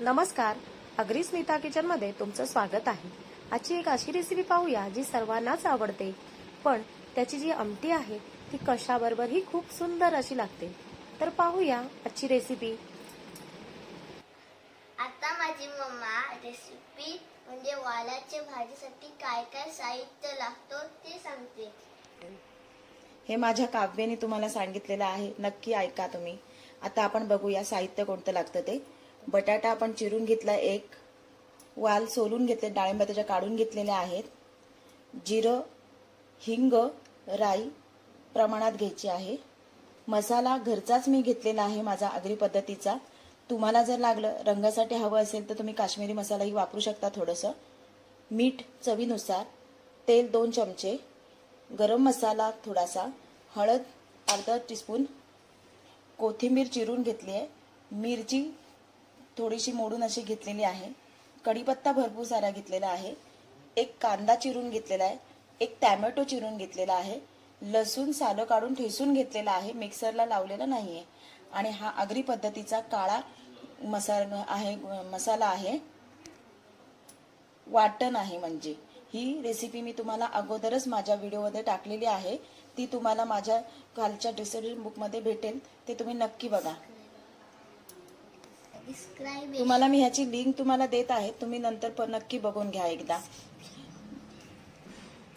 नमस्कार. अग्री स्मिता किचनमध्ये तुमचं स्वागत आहे. आजची एक अशी रेसिपी पाहूया जी सर्वांनाच आवडते. पण त्याची जी आमटी आहे ती कशाबरोबरही खूप सुंदर अशी लागते. तर पाहूया आजची रेसिपी आता माझी मम्मा रेसिपी म्हणजे वालाच्या भाजीसाठी काय काय साहित्य लागतो ते सांगते. हे माझ्या काव्याने तुम्हाला सांगितलेलं आहे. नक्की ऐका तुम्ही. आता आपण बघूया साहित्य कोणतं लागतं ते. बटाटा आपण चिरून घेतला एक वाल सोलून घेतले डाळिंब त्याच्या काढून घेतलेले आहेत. जिरं हिंग राई प्रमाणात घ्यायची आहे. मसाला घरचाच मी घेतलेला आहे माझा आगरी पद्धतीचा. तुम्हाला जर लागलं रंगासाठी हवं असेल तर तुम्ही काश्मीरी मसालाही वापरू शकता थोडंसं. मीठ चवीनुसार तेल दोन चमचे गरम मसाला थोडासा हळद अर्धा टीस्पून कोथिंबीर चिरून घेतली आहे. मिरची थोडीशी मोडून अशी घेतलेली आहे. कढीपत्ता भरपूर सारा घेतलेला आहे. एक कांदा चिरून घेतलेला आहे. एक टॅमॅटो चिरून घेतलेला आहे. लसूण सालं काढून ठेसून घेतलेला आहे. मिक्सरला लावलेला नाही आहे आणि हा आगरी पद्धतीचा काळा मसाला आहे मसाला आहे. वाटण आहे म्हणजे. ही रेसिपी मी तुम्हाला अगोदरच माझ्या व्हिडिओमध्ये टाकलेली आहे. ती तुम्हाला माझ्या कालच्या डिसिजन बुकमध्ये भेटेल. ते तुम्ही नक्की बघा. तुम्हाला मी ह्याची लिंक तुम्हाला देत आहे. तुम्ही नंतर पण नक्की बघून घ्या एकदा.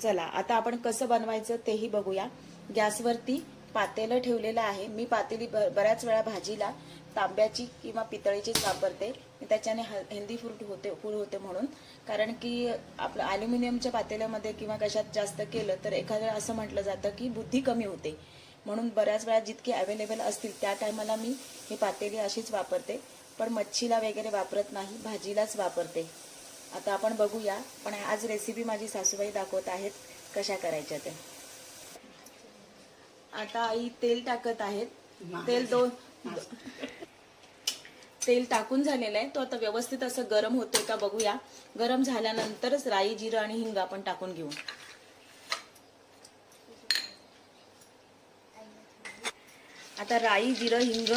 चला आता आपण कसं बनवायचं तेही बघूया. गॅसवरती पातेलं ठेवलेलं आहे. मी पातेली बऱ्याच वेळा भाजीला तांब्याची किंवा पितळीचीच वापरते. त्याच्याने हेल्दी फ्रूट होते फूड होते म्हणून. कारण की आपलं अल्युमिनियमच्या पातेल्यामध्ये किंवा कशात जास्त केलं तर एखाद्या असं म्हटलं जातं की बुद्धी कमी होते. म्हणून बऱ्याच वेळा जितके अवेलेबल असतील त्या टायमाला मी ही पातेली अशीच वापरते. पण मच्छीला वगैरे वापरत नाही भाजीलाच वापरते. आता आपण बघूया पण आज रेसिपी माझी सासूबाई दाखवत आहेत कशा करायच्या त्या. आता आई तेल टाकत आहेत. तेल दोन तेल टाकून झालेलं आहे. तो आता व्यवस्थित असं गरम होतोय का बघूया. गरम झाल्यानंतरच राई जिरं आणि हिंग आपण टाकून घेऊ. आता राई जिरं हिंग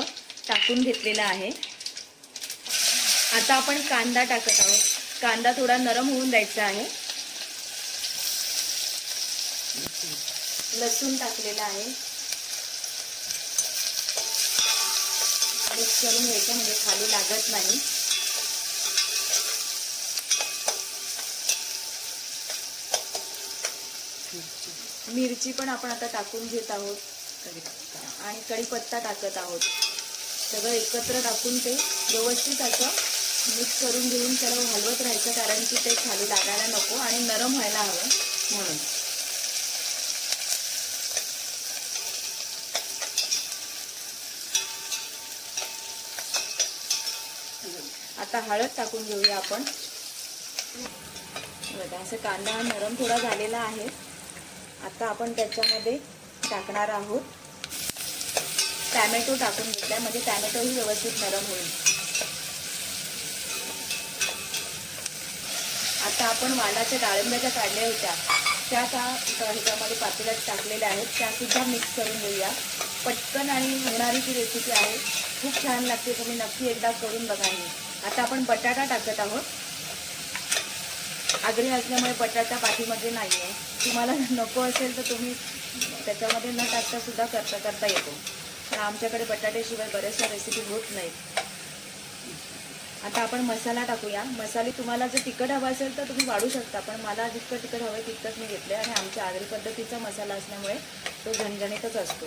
टाकून घेतलेलं आहे. आता आपण कांदा टाकत आहोत. कांदा थोडा नरम होऊन द्यायचा आहे. लसूण टाकलेला आहे. मिक्स करून घ्यायचं म्हणजे खाली लागत नाही. मिरची पण आपण आता टाकून घेत आहोत. आणि कढीपत्ता टाकत आहोत. सगळं एकत्र टाकून ते व्यवस्थित असं मिक्स करून घेऊन त्याला हलवत राहायचं कारण की ते खाली लागायला नको आणि नरम व्हायला हवं म्हणून. आता हळद टाकून घेऊया आपण. बघा असं कांदा हा नरम थोडा झालेला आहे. आता आपण त्याच्यामध्ये टाकणार आहोत. टॅमॅटो टाकून घेतलाय म्हणजे टॅमॅटोही व्यवस्थित नरम होईल. आता आपण वालाच्या डाळिंब्याच्या काढल्या होत्या त्या त्या ह्याच्यामध्ये पातेल्यात टाकलेल्या आहेत. त्यासुद्धा मिक्स करून घेऊया. पटकन आणि होणारी जी रेसिपी आहे खूप छान लागते. तुम्ही नक्की एकदा करून बघा मी आता आपण बटाटा टाकत आहोत. आगरी असल्यामुळे बटाटा पाठीमध्ये नाही आहे तुम्हाला नको असेल तर तुम्ही त्याच्यामध्ये न टाकतासुद्धा करता करता येतो. पण आमच्याकडे बटाट्याशिवाय बऱ्याचशा रेसिपी होत नाहीत. आता आपण मसाला टाकूया. मसाले तुम्हाला जर तिखट हवा असेल तर तुम्ही वाढू शकता पण मला जितकं तिखट हवं आहे तितकंच मी घेतलं आणि आमच्या आगरी पद्धतीचा मसाला असल्यामुळे तो झणझणीतच असतो.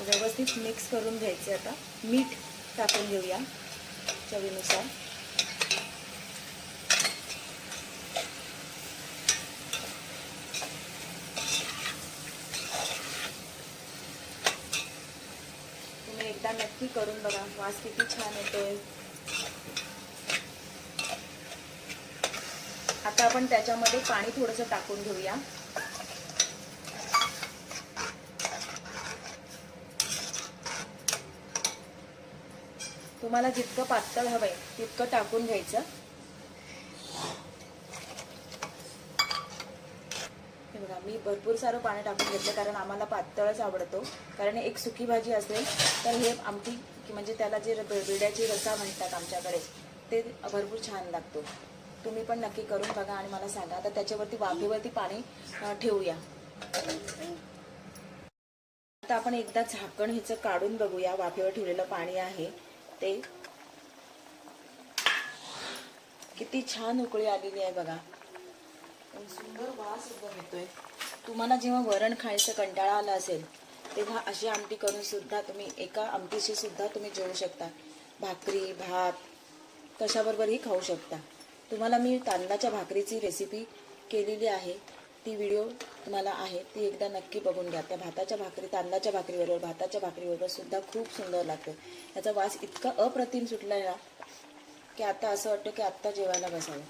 व्यवस्थित मिक्स करून घ्यायचे आता. मीठ टाकून घेऊया चवीनुसार तुम्ही एकदा नक्की करून बघा. वास किती छान येतोय. आता आपण त्याच्यामध्ये पाणी थोडंसं टाकून घेऊया. तुम्हाला जितकं पातळ हवंय तितकं टाकून घ्यायचं. हे बघा मी भरपूर सारं पाणी टाकून घेतलं कारण आम्हाला पातळच आवडतो. कारण एक सुकी भाजी असेल तर हे आमटी की म्हणजे त्याला जे र- रसा म्हणतात आमच्याकडे ते भरपूर छान लागतो. तुम्ही पण नक्की करून बघा आणि मला सांगा. आता त्याच्यावरती वाफेवरती पाणी ठेवूया. आता आपण एकदा झाकण ह्याचं काढून बघूया. वाफेवर ठेवलेलं पाणी आहे ते. किती छान उकळी आलेली आहे बघा. आणि सुंदर वास एकदम येतोय. तुम्हाला जेव्हा वरण खायचं कंटाळा आला असेल तेव्हा अशी आमटी करून सुद्धा तुम्ही एका आमटीशी सुद्धा तुम्ही जेवू शकता. भाकरी भात कशाबरोबरही खाऊ शकता. तुम्हाला मी तांदळाच्या भाकरीची रेसिपी केलेली आहे. ती व्हिडिओ तुम्हाला आहे. ती एकदा नक्की बघून घ्या. त्या भाताच्या भाकरी तांदळाच्या भाकरीबरोबर भाताच्या भाकरीबरोबर सुद्धा खूप सुंदर लागतं. याचा वास इतका अप्रतिम सुटला आहे ना की आता असं वाटतं की आत्ता जेवायला बसावं.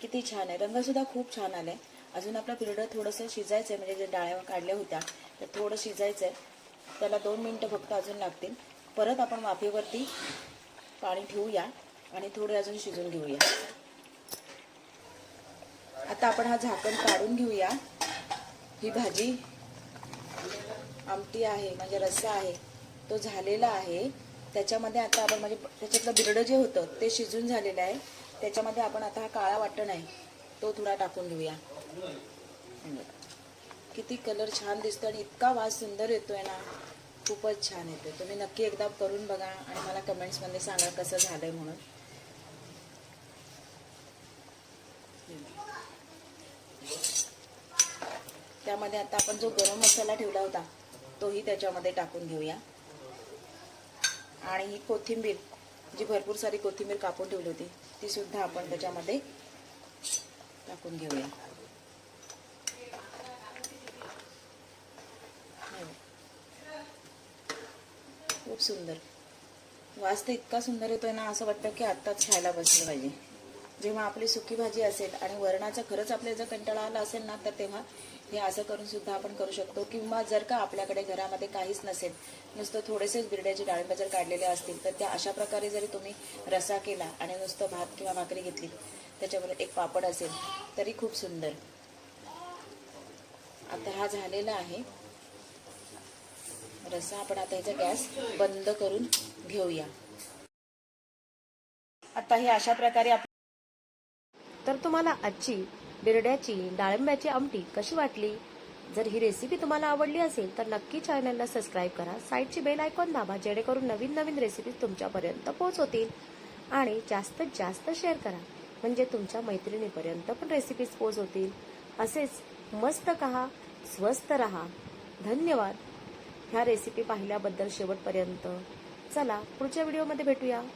किती छान आहे. रंगसुद्धा खूप छान आला आहे अजून आपला पिरडं थोडंसं शिजायचं आहे म्हणजे जे डाळ्या काढल्या होत्या तर थोडं शिजायचं आहे त्याला दोन मिनटं फक्त अजून लागतील. परत आपण वाफेवरती पाणी ठेवूया आणि थोडे अजून शिजून घेऊया. आता आपण हा झाकण काढून घेऊया. ही भाजी आमटी आहे म्हणजे रस्सा आहे तो झालेला आहे. त्याच्यामध्ये आता आपण म्हणजे त्याच्यातलं बिरडं जे होतं ते शिजून झालेलं आहे. त्याच्यामध्ये आपण आता हा काळा वाटण आहे तो थोडा टाकून घेऊया. किती कलर छान दिसतो आणि इतका वास सुंदर येतोय ना खूपच छान येतोय. तुम्ही नक्की एकदा करून बघा आणि मला कमेंट्समध्ये सांगा कसं झालंय म्हणून. त्यामध्ये आता आपण जो गरम मसाला ठेवला होता तोही त्याच्यामध्ये टाकून घेऊया. आणि ही कोथिंबीर जी भरपूर सारी कोथिंबीर कापून ठेवली होती ती सुद्धा आपण त्याच्यामध्ये टाकून घेऊया. हो. खूप सुंदर. वास तर इतका सुंदर येतोय ना असं वाटतं की आत्ताच खायला बसलं पाहिजे. जेव्हा आपली सुकी भाजी असेल आणि वरणाचा खरंच आपल्याला जर कंटाळा आला असेल ना तर तेव्हा हे असं करून सुद्धा आपण करू शकतो. किंवा जर का आपल्याकडे घरामध्ये काहीच नसेल नुसतं थोडेसेच बिरड्याचे डाळिंब जर काढलेले असतील तर त्या अशा प्रकारे जरी तुम्ही रसा केला आणि नुसतं भात किंवा भाकरी घेतली त्याच्यामध्ये एक पापड असेल तरी खूप सुंदर. आता हा झालेला आहे. रसा आपण आता ह्याचा गॅस बंद करून घेऊया. आता हे अशा प्रकारे तर तुम्हाला आजची बिरड्याची डाळिंब्याची आमटी कशी वाटली? जर ही रेसिपी तुम्हाला आवडली असेल तर नक्की चॅनलला सबस्क्राईब करा. साईडची बेल आयकॉन दाबा जेणेकरून नवीन नवीन रेसिपीज तुमच्यापर्यंत पोहोचवतील आणि जास्तीत जास्त शेअर करा. म्हणजे तुमच्या मैत्रिणीपर्यंत पण रेसिपीज पोहोचवतील असेच मस्त कहा स्वस्त रहा. धन्यवाद. ह्या रेसिपी पाहिल्याबद्दल शेवटपर्यंत. चला पुढच्या व्हिडिओमध्ये भेटूया.